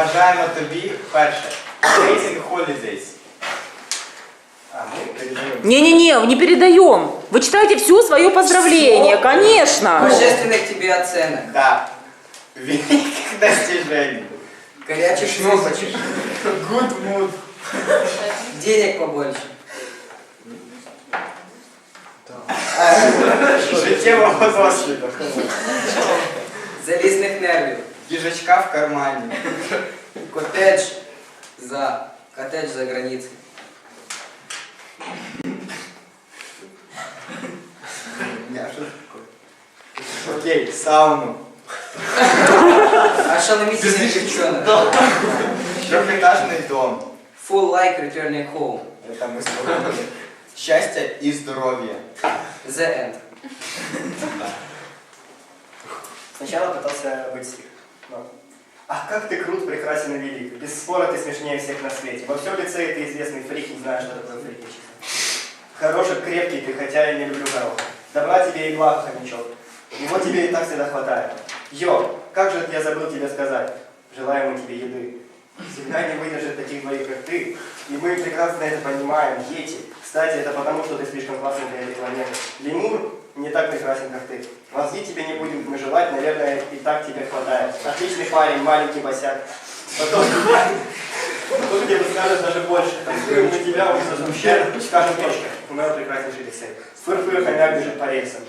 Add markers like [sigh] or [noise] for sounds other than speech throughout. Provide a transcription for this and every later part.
бажаємо тобі перше. Amazing Holidays. А ми передаємо. Не-не-не, не передаем. Вы читаете все свое поздравление, конечно. Божественных тебе оценок. Да. Великих достижений. Горячих кнопочек. Good mood. Денег побольше. Життєвого досвіду. Залізних нервів. Їжачка в кармані. Коттедж за... Коттедж за границей. Ня, що таке? Окей, сауну. А що на місці не дівчина? Трьохетажний дом. Full like returning home. Это мы сказали. Счастья и здоровья. The end. [laughs] Сначала пытался быть Ах, как ты крут, прекрасен и велик. Без спора ты смешнее всех на свете. Во всем лицее ты известный фрик, не знаю, что такое фрикничество. Хороший, крепкий ты, хотя я не люблю горох. Добра тебе и блага, хомячок. Его тебе и так всегда хватает. Йо, как же я забыл тебе сказать. Желаем мы тебе еды. Земля не выдержит таких двоих, как ты. И мы прекрасно это понимаем, дети. Кстати, это потому, что ты слишком классный для этой планеты. Лемур не так прекрасен, как ты. Мозги тебе не будем мы желать, наверное, и так тебе хватает. Отличный парень, маленький босяк. Потом, потом тебе скажешь даже больше. Там, мы тебя уже скажем точно. У нас прекраснейший лицей. Фыр-фыр, хомяк бежит по рельсам.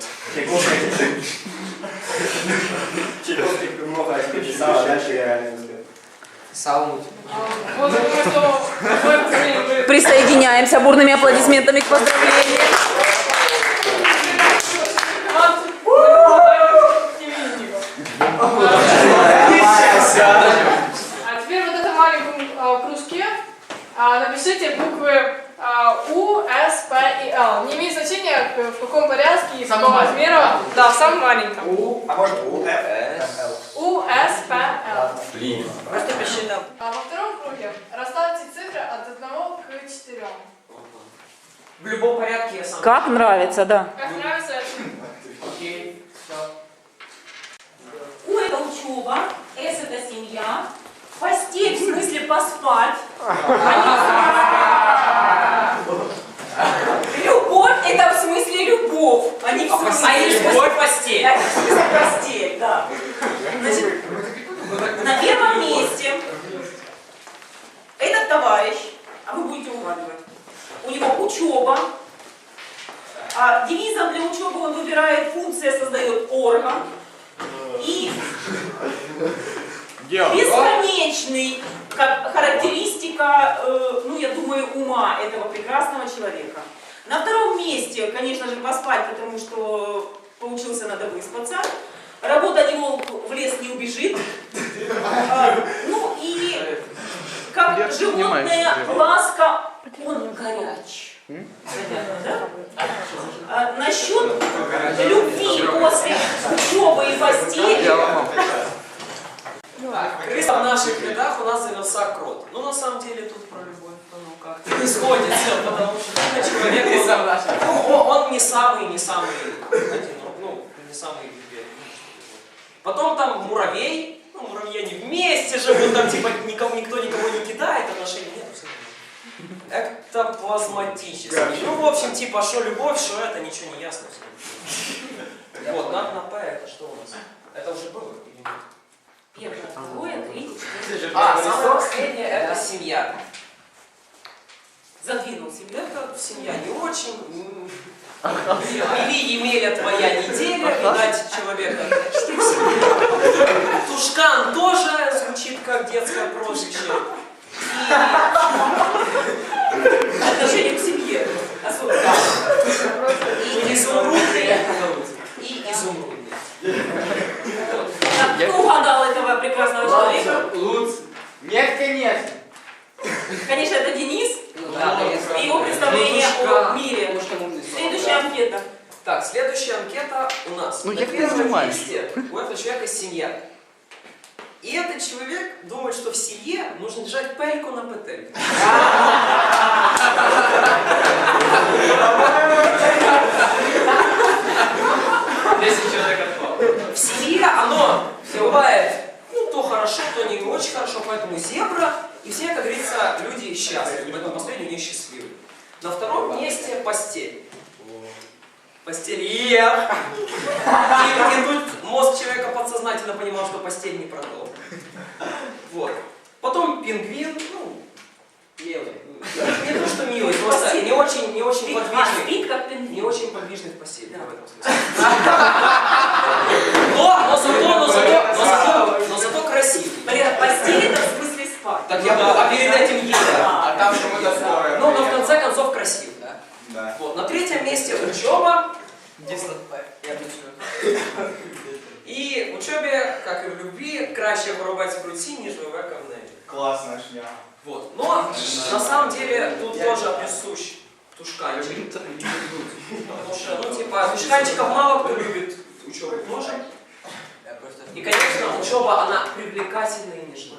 Чайковский много о тебе писал, а дальше я реально не успел. Саунуть. Присоединяемся бурными аплодисментами к поздравлению. От именинников. А теперь вот этом маленьком а, кружке а, напишите буквы а, У, С, П и Л. Не имеет значения, в каком порядке и какого размера. Да, в самом маленьком. У, а может У, Ф, Л. У, С, П, Л. Просто пиши. А во втором круге расставьте цифры от 1 к 4. В любом порядке я сам. Как нравится, да. Как нравится это? Окей, все. У это учеба, С это семья, постель в смысле поспать. Любовь это в смысле любовь, а не в А смысле любовь, постель. Это в смысле постель, да. Значит, на первом месте этот товарищ, а вы будете угадывать, у него учеба, а девизом для учебы он выбирает функция создает орган и бесконечный, как характеристика, э, ну я думаю, ума этого прекрасного человека. На втором месте, конечно же, поспать, потому что поучился, надо выспаться. Работа не волк в лес не убежит. А, ну и как животное ласка, он горяч. А, насчет любви после учебы и постели, Крыса в наших рядах у нас занялся крот. Ну, на самом деле, тут про любовь, ну, как-то не сходится, потому что ну, человек, он, он, он не самый, не самый, ну, ну, не самый. Потом там муравей, ну, муравьи они вместе живут, там, типа, никого, никто никого не кидает, отношений нет. нормально. Эктоплазматический. Ну, в общем, типа, что любовь, что это, ничего не ясно. Вот, на, на П это что у нас? Это уже было? Первое, второе, третье, четвертое. А, самое последнее это семья. задвинул семью. Это семья не очень. Или Емеля твоя неделя, видать, человека. Тушкан тоже звучит как детское прозвище. Отношение к семье. Особенно. И изумрудный. И изумрудный. Так, кто угадал этого прекрасного человека? Луц. Нет, конечно. Конечно, это Денис Ну да, конечно. и его представление Тушкан. о мире. Потому что умный сон, Следующая да. анкета. Так, следующая анкета у нас. Ну, На я не первом понимаю. месте у этого семья. И этот человек думает, что в семье нужно держать пельку на петель. В семье оно бывает, ну, то хорошо, то не очень хорошо, поэтому зебра, и все, как говорится, люди счастливы, поэтому последний у них счастливый. На втором месте постель. Постельер. И, и тут мозг человека подсознательно понимал, что постель не про то. Вот. Потом пингвин, ну, милый. Не то, что милый, просто не очень, не очень а, подвижный. спит как Не пингвин. очень подвижный в постели, в этом смысле. Но, но зато, но зато, но зато, но зато красивый. Блин, постель это в смысле спать. Так я а перед этим еда. А там же метафоры. Ну, но в конце концов красивый, да? Да. Вот. На третьем месте учеба. Я працюю. І в учебі, як і в любві, краще вирубати в руці, ніж вивека в небі. Классная шняга. Вот. Но на самом деле тут тоже присущ тушканчик. Потому что, ну, типа, тушканчиков мало кто любит учебу тоже. Я просто... И, конечно, учеба, она привлекательна и нежна.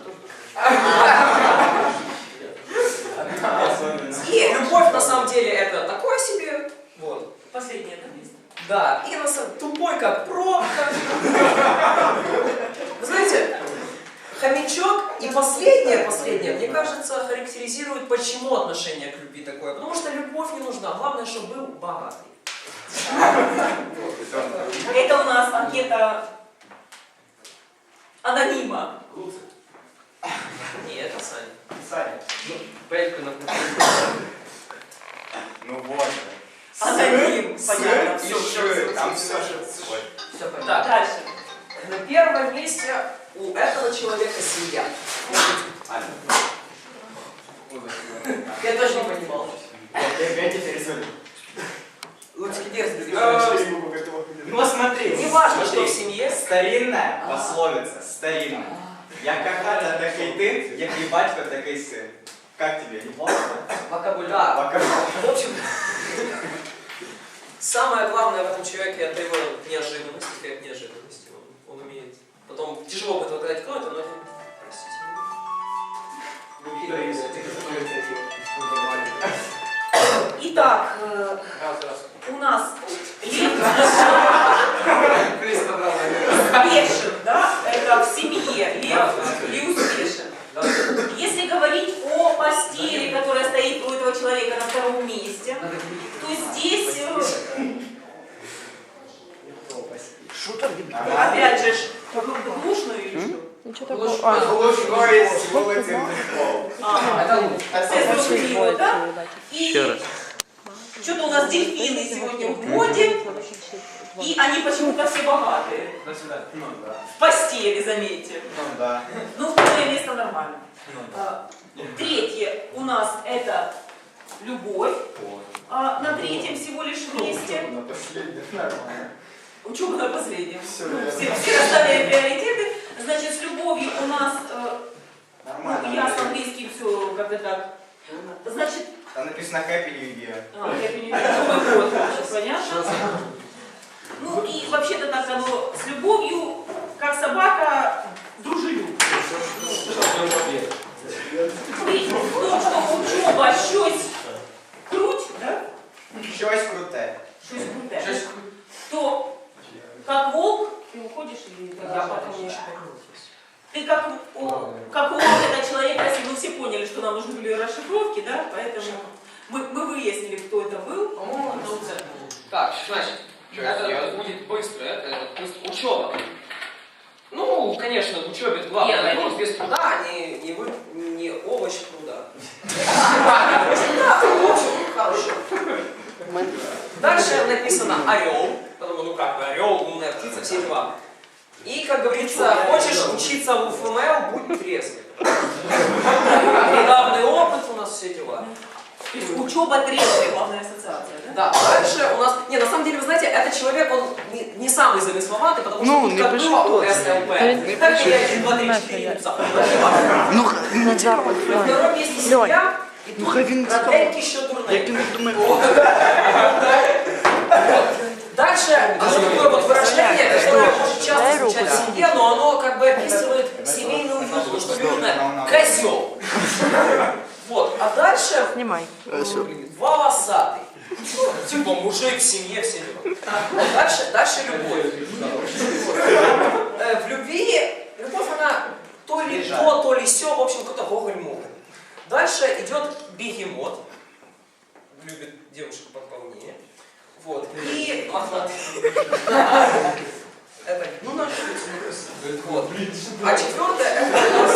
Особенно. И любовь, на самом деле, это такое себе. Вот. Последнее это место. Да, и на самом тупой как пробка. Вы знаете, хомячок и последнее, последнее, мне кажется, характеризует, почему отношение к любви такое. Потому что любовь не нужна, главное, чтобы был богатый. Это у нас анкета анонима. Не, это Саня. Саня. Пельку на Ну вот. Аноним, Сын, понятно. сын Все, и все, Там все, все. Так, Дальше. на первом месте у этого человека семья. Я тоже не понимал. Я опять это рисую. Лучше дерзкий. Ну смотри. Не важно, что в семье. Старинна пословиця, старинна. Як хата, такий ти, як і батько, такий син. Как тебе, неплохо? Вокабуляр. Да, Пока. В общем, самое главное в этом человеке это его неожиданность, эффект неожиданности. Он, он умеет. Потом тяжело будет отгадать, кто это, но это... Простите. [coughs] Итак, э, у нас [laughs] лев успешен, да? Это в семье лев и успешен. Если говорить о постели, которая стоит у этого человека на втором месте, то здесь, э, опять же, глушную или что? Ничего такого. [laughs] А. А, зрозуміло, да? И что-то у нас дельфины сегодня в моде, и они почему-то все богатые. Ну да. В постели, заметьте. Ну да. Ну, второе место нормально. А, Третье у нас это любовь. А, на третьем всего лишь месте. На последнем нормально. Учеба на последнем. Всё Ну, все, все расставили приоритеты. Значит, с любовью у нас, э, Нормально. ну, я с английским все как-то так. Значит, Там написано Happy New Year. а, я понимаю, Новый год, значит, понятно. Ну и вообще-то так оно с любовью, как собака, дружелюбно. И то, что учеба щось круть, да? Щось круте. Щось круте. То как волк, ты уходишь или ты Я потом продолжаешь? еще Ты как, о, как волк, это человек, если мы все поняли, что нам нужны были расшифровки, да, поэтому мы, мы выяснили, кто это был. По-моему, это вот это значит, это будет быстро, это, это быстро. Учеба. Ну, конечно, в учебе это главное. Нет, вопрос. без труда не, не, вы, не овощ труда. Да, общем, хорошо. Дальше написано орел, потому ну как бы орел, умная птица, все дела. И, как говорится, хочешь учиться в УФМЛ, будь трезвый. [laughs] Недавний опыт у нас все дела. То есть учеба трезвая, главная ассоциация, да? Да, дальше у нас... Не, на самом деле, вы знаете, этот человек, он не, не самый замысловатый, потому что Ну, тут как было у. СЛП, Не так и пиши. 1, 2, 3, 4 запомнил. Ну, на запад. На втором месте семья, и тут Хавін родненький еще дурный. не думаю. Дальше такое вот выражение, которое может часто звучать в семье, но оно как бы описывает семейный уют, потому что дурное. Козел. Вот, а дальше Снимай. волосатый. Ну, Типа мужик в семье, все дела. Дальше, дальше любовь. Э, В любви, любовь, она то ли то, то ли все, в общем, какой-то гоголь-моголь. Дальше идет бегемот. Любит девушек пополнее. Вот. И... Это, ну, наш Вот. А четвертое, это у нас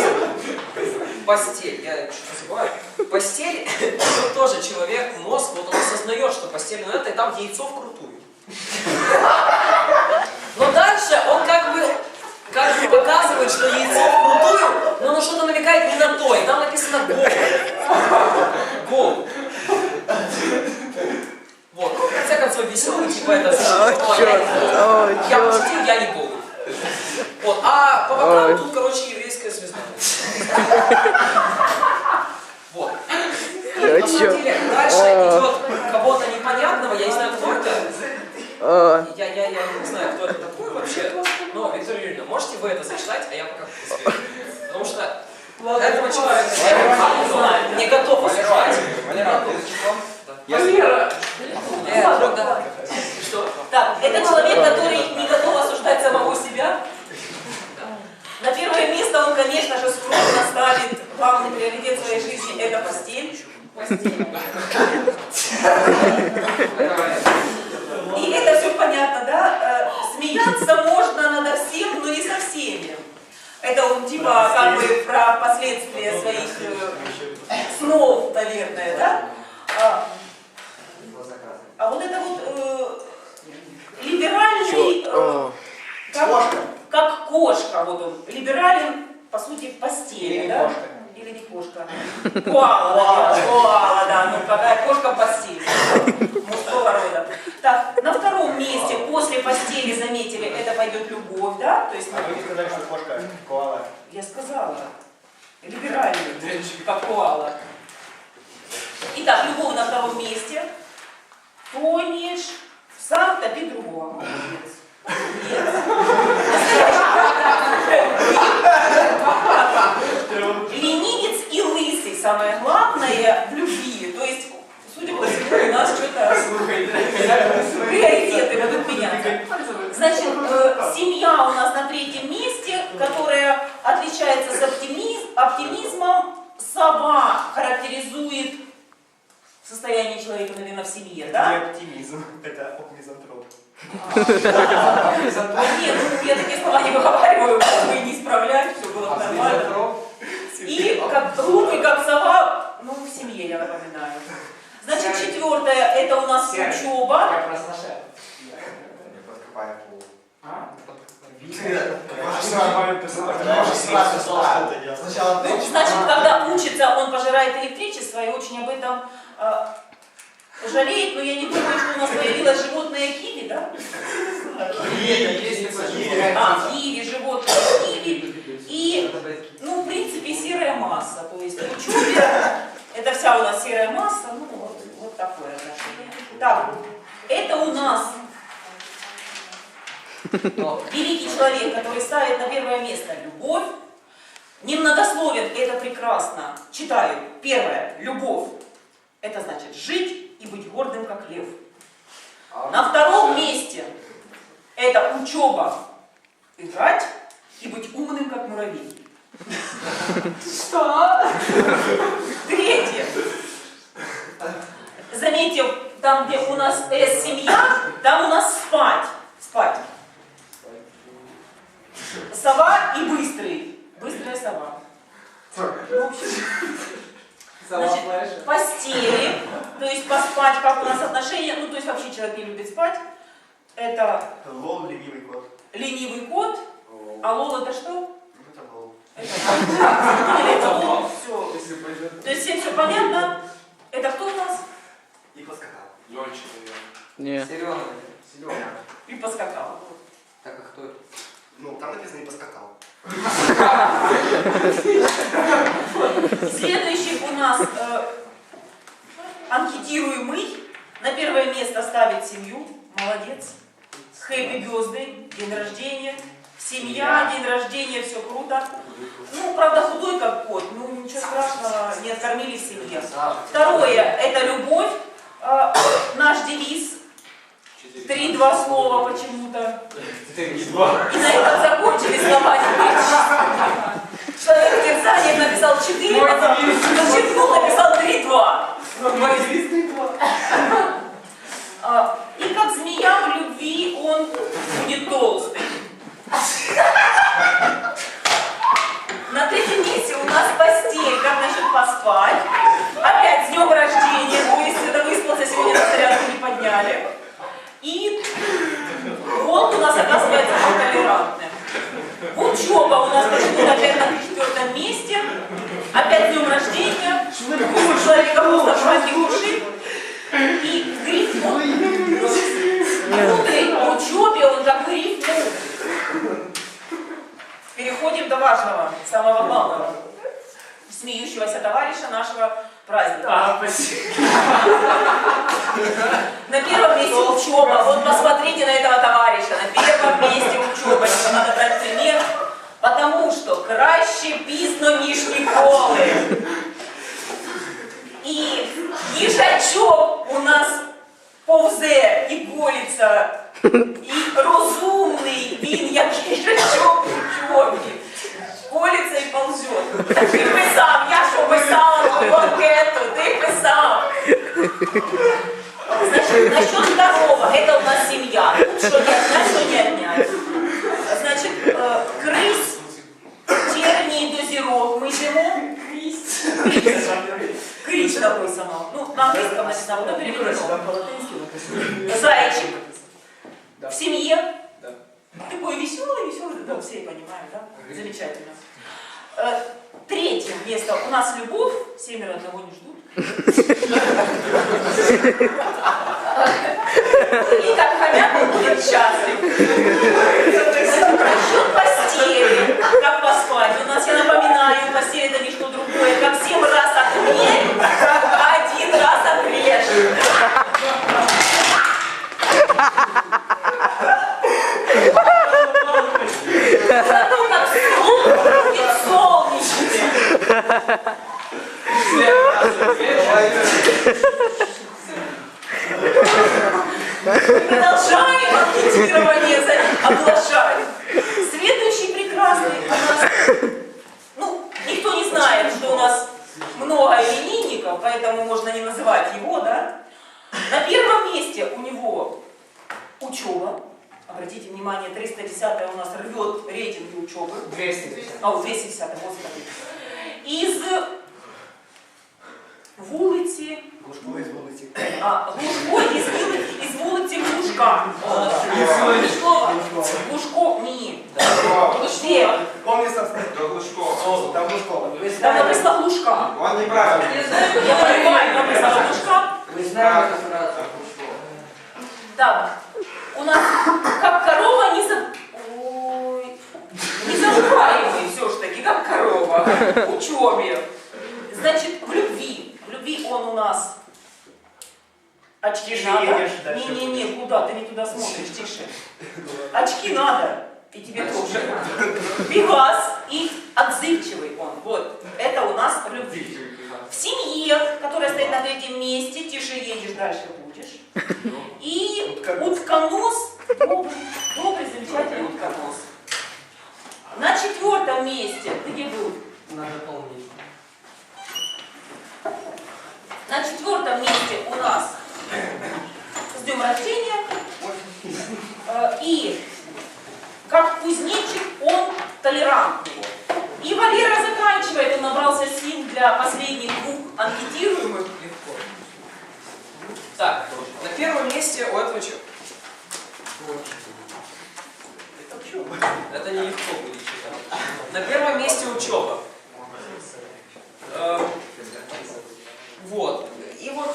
постель. Я что-то забываю. Постель, это тоже человек, мозг, вот он осознает, что постель, ну это, и там яйцо вкрутую. Но дальше он как бы, как бы показывает, что яйцо вкрутую, но оно что-то намекает не на то, и там написано гол. Гол. Вот, ну, в конце концов, веселый, типа это Я пошутил, я не голый. Вот, а по бокам тут, короче, еврейская звезда. Вот. И на самом деле дальше идет кого-то непонятного, я не знаю, кто это. Я, я, я не знаю, кто это такой вообще. Но, Виктория Юрьевна, можете вы это зачитать, а я пока. Потому что этого человека я не знаю, не готов осуждать. Валера, ты зачем? Валера! Э, ну да. Что? Так, это человек, который не готов осуждать самого себя. На первое место он, конечно же, скромно ставит главный приоритет своей жизни – это постель. И это все понятно, да? Э, Смеяться можно надо всем, но не со всеми. Это он типа как бы про последствия своих э, снов, наверное, да? А, а вот это вот э, либеральный, э, как, как кошка, вот он, либерален, по сути, в постели, Или да? кошка. Или не кошка. Наверное, коала, да, ну какая кошка в постели. Мужского рода. Так, на втором месте, после постели, заметили, это пойдет любовь, да? То есть, А вы сказали, что кошка коала. я сказала, либеральный, как коала. Итак, любовь на втором месте. Тонешь, сам топи другого. Молодец. Молодец. Ленивец и лысый, самое главное, в любви. То есть, судя по всему, у нас что-то приоритеты будут меняться. Значит, э, семья у нас на третьем месте, которая отличается с оптимиз- оптимизмом. Сова характеризует состояние человека, наверное, в семье, Не да? оптимизм, это мизантроп. Нет, я такие слова не выговариваю, чтобы не исправлять, все было бы нормально. И как глупый, как сова, ну, в семье, я напоминаю. Значит, четвертое, это у нас учеба. Я просто шеф. Не подкопай пол. А? Ну, значит, когда учится, он пожирает электричество и очень об этом э, жалеет, но я не думаю, что у нас появилось животное киви, да? А, киви, животное киви. И, ну, в принципе, серая масса. То есть в учебе это вся у нас серая масса, ну, вот, вот такое отношение. Так, это у нас великий человек, который ставит на первое место любовь. Немногословен, это прекрасно. Читаю. Первое. Любовь. Это значит жить и быть гордым, как лев. На втором месте это учеба. Играть и быть умным, как муравей. Что? Третье. Заметьте, там, где у нас э, семья, там у нас спать. Спать. Сова и быстрый. Быстрая сова. В общем, значит, постели, то есть поспать, как у нас отношения, ну то есть вообще человек не любит спать. Это Лол, ленивый кот. ленивый кот, а лол это что? Ну, это лол. Это это лол, все. То есть всем все понятно? Это кто у нас? И поскакал. Не. Серега. Серега. И поскакал. Так, а кто это? Ну, там написано и поскакал. [laughs] Следующий у нас э, анкетируемый. На первое место ставит семью. Молодец. Хэппи Birthday, день рождения. Семья, день рождения, все круто. Ну, правда, худой как кот. Ну, ничего страшного, не откормили семье. Второе, это любовь. Э, наш девиз. Три-два слова почему-то. И на этом закончили слова. Человек в терзаниях написал 4, потом зачеркнул, написал 3-2. А, И как змея в любви он будет толстый. На третьем месте у нас постель. Как насчет поспать? Опять с днем рождения. То есть это выспался, сегодня на зарядку не подняли. И волк у нас оказывается толерантным. Учеба у нас почему-то опять на четвертом месте. Опять с днем рождения. У человека просто праздник души. И гриф он мудрый в учебе, он как гриф мудрый. Переходим до важного, самого главного. Смеющегося товарища нашего праздника. [laughs] На первом месте учеба. Вот посмотрите на этого товарища. На первом месте учеба. Это надо брать пример. Потому что краще пізно, ніж ніколи. І їжачок у нас повзе і колиться. І розумний він, як їжачок у чобі. Колиться і ползет. Ти писав, я що писала по анкету, ти писав. Значит, насчет здорового, это у нас семья. Тут что не отнять, что не отнять. Значит, э, крыс, тернии, дозировок мы ему. Крис написано. Ну, на английском написано, потом переведено. Зайчик. В семье. Такой веселый, веселый, да, все понимают, да? Замечательно. У нас любовь, семеро одного не ждут. И как хомяк будет счастлив. Расчет постели. Как поспать? У нас, я напоминаю, постель это не что другое, как семь раз отмерь, один раз отрежь. Зато как сон будет солнечный. Продолжаем анкетирование, оглашаем. Следующий прекрасный у нас, ну, никто не знает, что у нас много именинников, поэтому можно не называть его, да? На первом месте у него учеба. Обратите внимание, 310 у нас рвет рейтинги учебы. 210. А, у 210, господи Из вулиці, Глушко из вулиці. а, Глушко із, вули- із вулиці Глушка. Глушкова. Глушко, ні. Де? Помни собственно. До Глушкова. Там Глушкова. Ви Там знаєте, написано Глушка. Он неправильно. Я понимаю, написано Глушка. ви знаєте фразу. Так, у нас как корова не за... Ой, не забываемый В учебе. Значит, в любви. В любви он у нас... Очки Тише надо. едешь, дальше Не-не-не, куда? Ты не туда смотришь, тише. Очки надо. И тебе тоже. Пегас и отзывчивый он. Вот. Это у нас в любви. В семье, которая стоит на третьем месте, тише едешь, дальше будешь. И утконос, добрый, добрый, замечательный утконос. На четвертом месте, ты где был? Надо помнить. На четвертом месте у нас с днем рождения. Э, И как кузнечик он толерантный. И Валера заканчивает, он набрался сил для последних двух анкетируемых. Так, на первом месте у этого человека. Это нелегко вылечить. На первом месте учеба. Э, Вот. И вот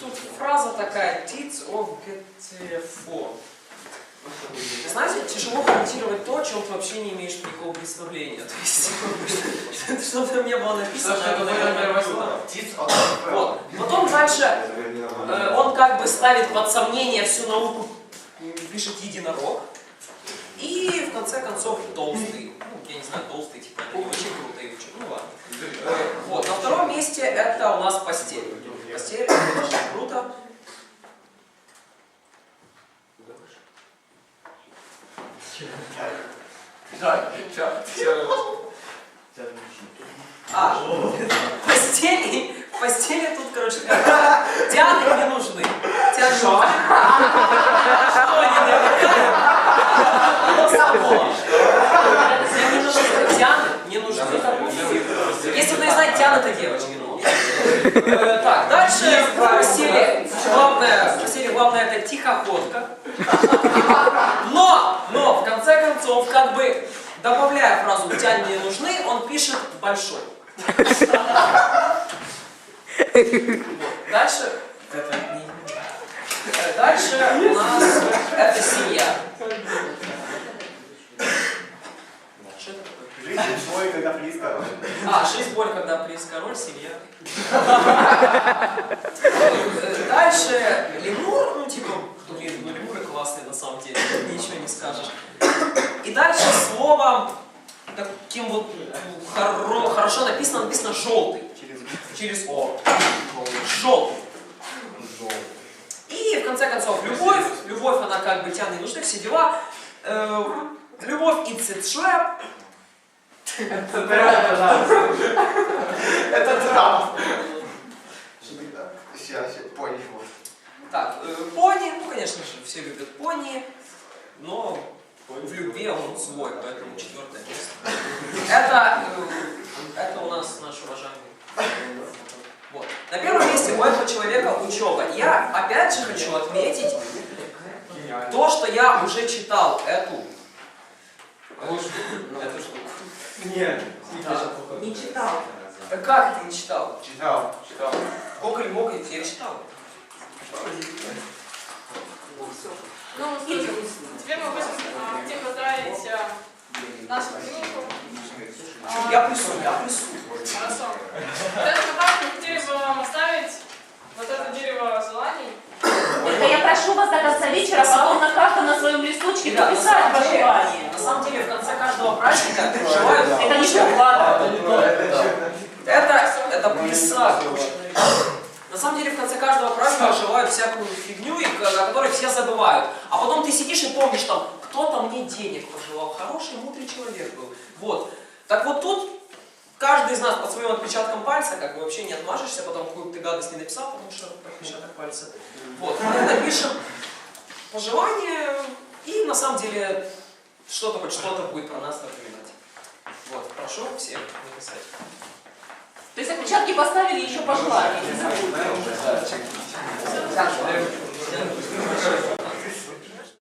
тут фраза такая «Tits of GTFO». Знаете, тяжело комментировать то, о чем ты вообще не имеешь никакого представления. То есть, [laughs] что там не было написано. Это? Вот. Потом дальше Э, он как бы ставит под сомнение всю науку, пишет единорог. И в конце концов толстый. Ну, я не знаю, толстый, типа, это не очень круто и ну ладно. Вот, на втором месте это у нас постель. Постель, очень круто. А, постели, постели тут, короче, тяны не нужны. Тяны Что? Что они намекают? Оно само. Мне не нужны тяны, не нужны. Если кто не знает, тяны это девочки. ну. Э, Так, дальше в постели главное, в постели главное это тихоходка. Но, но, в конце концов, как бы добавляя фразу «тян не нужны», он пишет «большой». Дальше, дальше у нас это семья. Что Жизнь свой, [laughs] когда приз король. А, жизнь, боль, когда приз король, семья. [laughs] Дальше лемур, ну типа, блин, ну лемуры классные на самом деле, ничего не скажешь. И дальше словом таким вот ну, хоро- хорошо написано, написано желтый. Через О. Желтый. И в конце концов любовь, любовь она как бы тяны нужны, все дела. Э, любовь и цитшлэп, Это Трамп. Сейчас, понял. Так, э, пони, ну, конечно же, все любят пони, но в любви он свой, поэтому четвертое место. Это, э, это у нас наш уважаемый. Вот. На первом месте у этого человека учеба. Я опять же хочу отметить то, что я уже читал эту. Нет. Не читал. Да как ты не читал? Читал. Читал. Гоголь мог, я читал. Ну, слушайте, теперь мы будем а, хотим поздравить а, нашу клинику. А, Я плюсую, я плюсую. Хорошо. Вот этот подарок мы хотели бы вам оставить. Вот это дерево желаний. Только я прошу вас до конца вечера потом на каждом на своем листочке написать деле- пожелание. На самом деле, в конце каждого праздника желают... Это не шоколад. Это, это плясак. На самом деле, в конце каждого праздника желают всякую фигню, и к- о которой все забывают. А потом ты сидишь и помнишь там, кто-то мне денег пожелал, хороший, мудрый человек был. Вот. Так вот тут каждый из нас под своим отпечатком пальца, как бы вообще не отмажешься, не написал, потому что отпечаток пальца. Вот. Мы напишем пожелание, и на самом деле что-то хоть что-то будет про нас напоминать. Вот, прошу всех написать. То есть отпечатки поставили еще. Так,